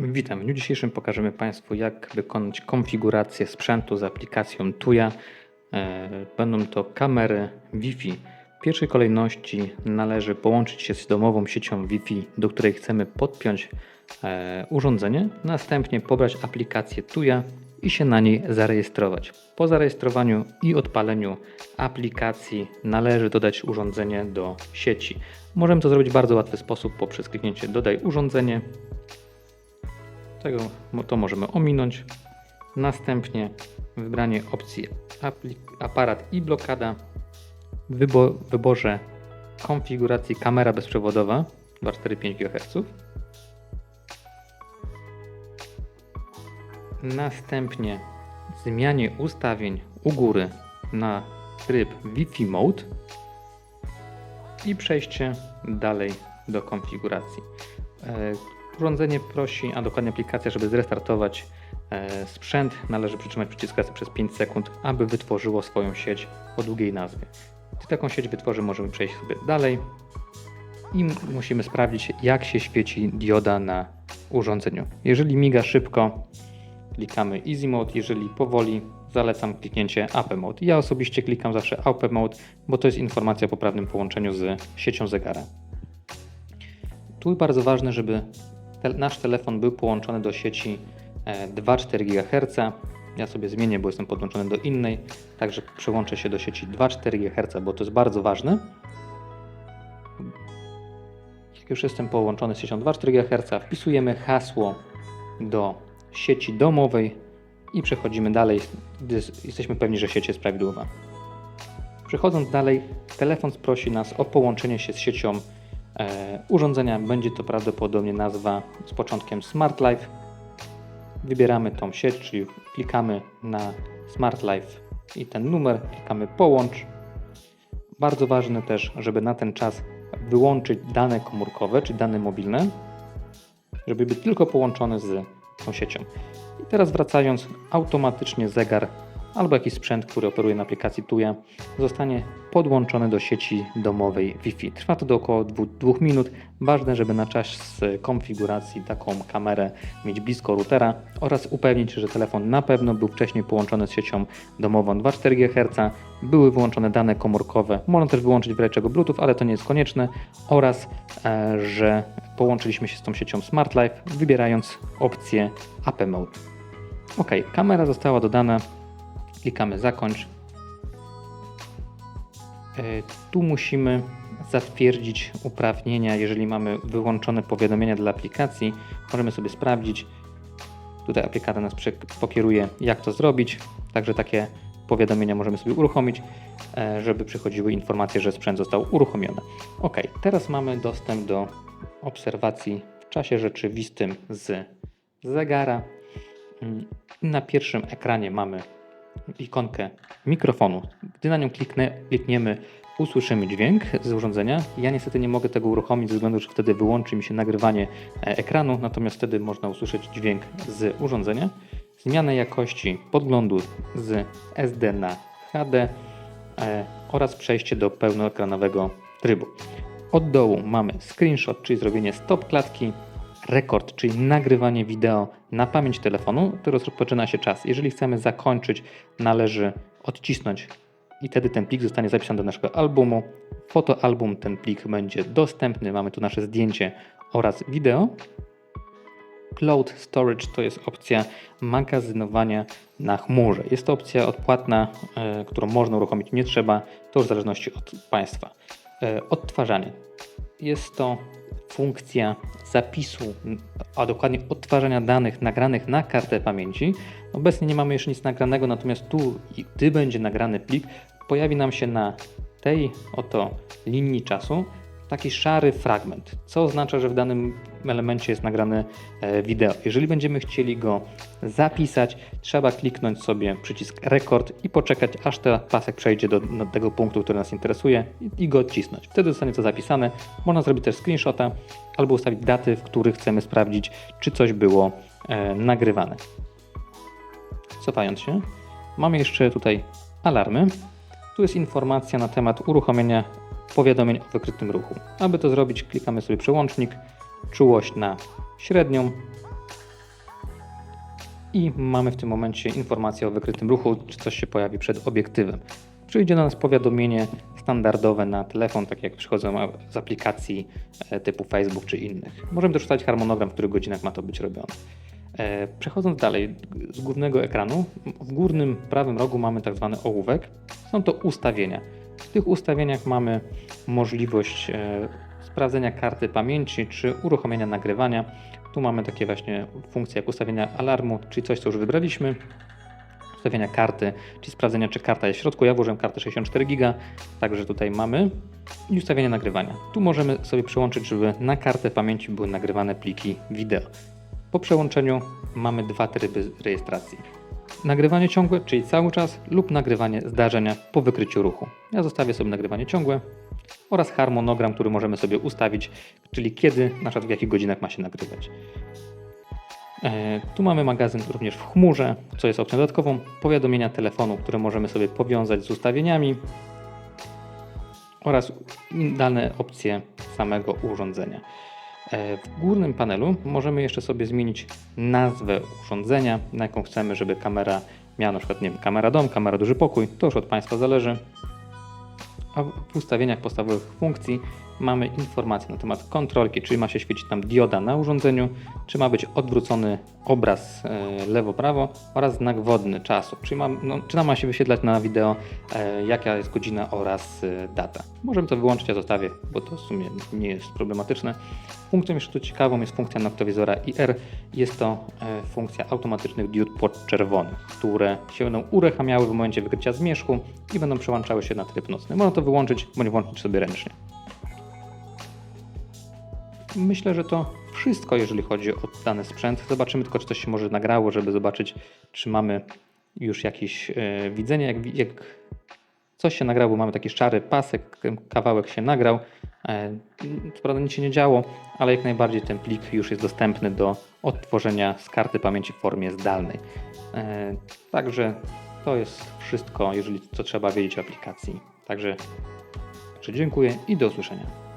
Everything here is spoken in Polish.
Witam. W dniu dzisiejszym pokażemy Państwu, jak wykonać konfigurację sprzętu z aplikacją Tuya. E, Będą to kamery Wi-Fi. W pierwszej kolejności należy połączyć się z domową siecią Wi-Fi, do której chcemy podpiąć e, urządzenie. Następnie pobrać aplikację Tuya i się na niej zarejestrować. Po zarejestrowaniu i odpaleniu aplikacji należy dodać urządzenie do sieci. Możemy to zrobić w bardzo łatwy sposób poprzez kliknięcie dodaj urządzenie tego to możemy ominąć. Następnie wybranie opcji aparat i blokada. Wybo- wyborze konfiguracji kamera bezprzewodowa 245 GHz. Następnie zmianie ustawień u góry na tryb Wi-Fi Mode i przejście dalej do konfiguracji. Urządzenie prosi, a dokładnie aplikacja, żeby zrestartować e, sprzęt, należy przytrzymać przycisk przez 5 sekund, aby wytworzyło swoją sieć o długiej nazwie. Gdy taką sieć wytworzy, możemy przejść sobie dalej i musimy sprawdzić, jak się świeci dioda na urządzeniu. Jeżeli miga szybko, klikamy Easy Mode, jeżeli powoli, zalecam kliknięcie AP Mode. Ja osobiście klikam zawsze AP Mode, bo to jest informacja o poprawnym połączeniu z siecią zegara. Tu bardzo ważne, żeby nasz telefon był połączony do sieci e, 2,4 GHz. Ja sobie zmienię, bo jestem podłączony do innej, także przełączę się do sieci 2,4 GHz, bo to jest bardzo ważne. Jak już jestem połączony z siecią 2,4 GHz, wpisujemy hasło do sieci domowej i przechodzimy dalej, gdy jesteśmy pewni, że sieć jest prawidłowa. Przechodząc dalej, telefon prosi nas o połączenie się z siecią e, urządzenia. Będzie to prawdopodobnie nazwa z początkiem Smart Life. Wybieramy tą sieć, czyli klikamy na Smart Life i ten numer, klikamy połącz. Bardzo ważne też, żeby na ten czas wyłączyć dane komórkowe czy dane mobilne, żeby być tylko połączone z tą siecią. I teraz wracając, automatycznie zegar albo jakiś sprzęt, który operuje na aplikacji Tuya, zostanie podłączony do sieci domowej Wi-Fi. Trwa to do około 2 minut. Ważne, żeby na czas konfiguracji taką kamerę mieć blisko routera oraz upewnić się, że telefon na pewno był wcześniej połączony z siecią domową 2,4 GHz, były wyłączone dane komórkowe, można też wyłączyć w razie czego Bluetooth, ale to nie jest konieczne oraz, e, że połączyliśmy się z tą siecią Smart Life, wybierając opcję AP Mode. Ok, kamera została dodana, klikamy zakończ. E, Tu musimy zatwierdzić uprawnienia, jeżeli mamy wyłączone powiadomienia dla aplikacji. Możemy sobie sprawdzić. Tutaj aplikator nas pokieruje, jak to zrobić. Także takie powiadomienia możemy sobie uruchomić, e, żeby przychodziły informacje, że sprzęt został uruchomiony. Ok, teraz mamy dostęp do obserwacji w czasie rzeczywistym z zegara. Mm, Na pierwszym ekranie mamy ikonkę mikrofonu. Gdy na nią kliknę, klikniemy, usłyszymy dźwięk z urządzenia. Ja niestety nie mogę tego uruchomić ze względu, że wtedy wyłączy mi się nagrywanie e, ekranu, natomiast wtedy można usłyszeć dźwięk z urządzenia. Zmianę jakości podglądu z SD na HD e, oraz przejście do pełnoekranowego trybu. Od dołu mamy screenshot, czyli zrobienie stop klatki, rekord, czyli nagrywanie wideo na pamięć telefonu, to rozpoczyna się czas. Jeżeli chcemy zakończyć, należy odcisnąć i wtedy ten plik zostanie zapisany do naszego albumu. Fotoalbum, ten plik będzie dostępny. Mamy tu nasze zdjęcie oraz wideo. Cloud Storage to jest opcja magazynowania na chmurze. Jest to opcja odpłatna, e, którą można uruchomić, nie trzeba, to już w zależności od Państwa. E, odtwarzanie. Jest to funkcja zapisu, a dokładnie odtwarzania danych nagranych na kartę pamięci. Obecnie nie mamy jeszcze nic nagranego, natomiast tu, gdy będzie nagrany plik, pojawi nam się na tej oto linii czasu taki szary fragment, co oznacza, że w danym elemencie jest nagrane e, wideo. Jeżeli będziemy chcieli go zapisać, trzeba kliknąć sobie przycisk rekord i poczekać, aż ten pasek przejdzie do, do tego punktu, który nas interesuje i, i go odcisnąć. Wtedy zostanie to zapisane. Można zrobić też screenshota albo ustawić daty, w których chcemy sprawdzić, czy coś było e, nagrywane. Cofając się, mamy jeszcze tutaj alarmy. Tu jest informacja na temat uruchomienia powiadomień o wykrytym ruchu. Aby to zrobić, klikamy sobie przełącznik, czułość na średnią i mamy w tym momencie informację o wykrytym ruchu, czy coś się pojawi przed obiektywem. Przyjdzie do nas powiadomienie standardowe na telefon, tak jak przychodzą z aplikacji e, typu Facebook czy innych. Możemy też ustalić harmonogram, w których godzinach ma to być robione. E, Przechodząc dalej, z głównego ekranu, w górnym prawym rogu mamy tak zwany ołówek. Są to ustawienia. W tych ustawieniach mamy możliwość e, sprawdzenia karty pamięci czy uruchomienia nagrywania. Tu mamy takie właśnie funkcje jak ustawienia alarmu, czyli coś, co już wybraliśmy. Ustawienia karty, czyli sprawdzenia, czy karta jest w środku. Ja włożyłem kartę 64 GB, także tutaj mamy. I ustawienia nagrywania. Tu możemy sobie przełączyć, żeby na kartę pamięci były nagrywane pliki wideo. Po przełączeniu mamy dwa tryby rejestracji. Nagrywanie ciągłe, czyli cały czas, lub nagrywanie zdarzenia po wykryciu ruchu. Ja zostawię sobie nagrywanie ciągłe oraz harmonogram, który możemy sobie ustawić, czyli kiedy, na przykład w jakich godzinach ma się nagrywać. E, Tu mamy magazyn również w chmurze, co jest opcją dodatkową. Powiadomienia telefonu, które możemy sobie powiązać z ustawieniami oraz dane opcje samego urządzenia. E, W górnym panelu możemy jeszcze sobie zmienić nazwę urządzenia, na jaką chcemy, żeby kamera miała na przykład, nie wiem, kamera dom, kamera duży pokój, to już od Państwa zależy. A w ustawieniach podstawowych funkcji mamy informacje na temat kontrolki, czyli ma się świecić nam dioda na urządzeniu, czy ma być odwrócony obraz e, lewo-prawo oraz znak wodny czasu, czyli ma, no, czy nam ma się wyświetlać na wideo e, jaka jest godzina oraz e, data. Możemy to wyłączyć, ja zostawię, bo to w sumie nie jest problematyczne. Funkcją jeszcze tu ciekawą jest funkcja noktowizora IR. Jest to funkcja automatycznych diod podczerwonych, które się będą uruchamiały w momencie wykrycia zmierzchu i będą przełączały się na tryb nocny. Można to wyłączyć bądź włączyć sobie ręcznie. Myślę, że to wszystko, jeżeli chodzi o dany sprzęt. Zobaczymy tylko, czy coś się może nagrało, żeby zobaczyć, czy mamy już jakieś e, widzenie. Jak, jak coś się nagrało, mamy taki szary pasek, kawałek się nagrał. E, Co prawda nic się nie działo, ale jak najbardziej ten plik już jest dostępny do odtworzenia z karty pamięci w formie zdalnej. E, Także to jest wszystko, jeżeli co trzeba wiedzieć o aplikacji. Także dziękuję i do usłyszenia.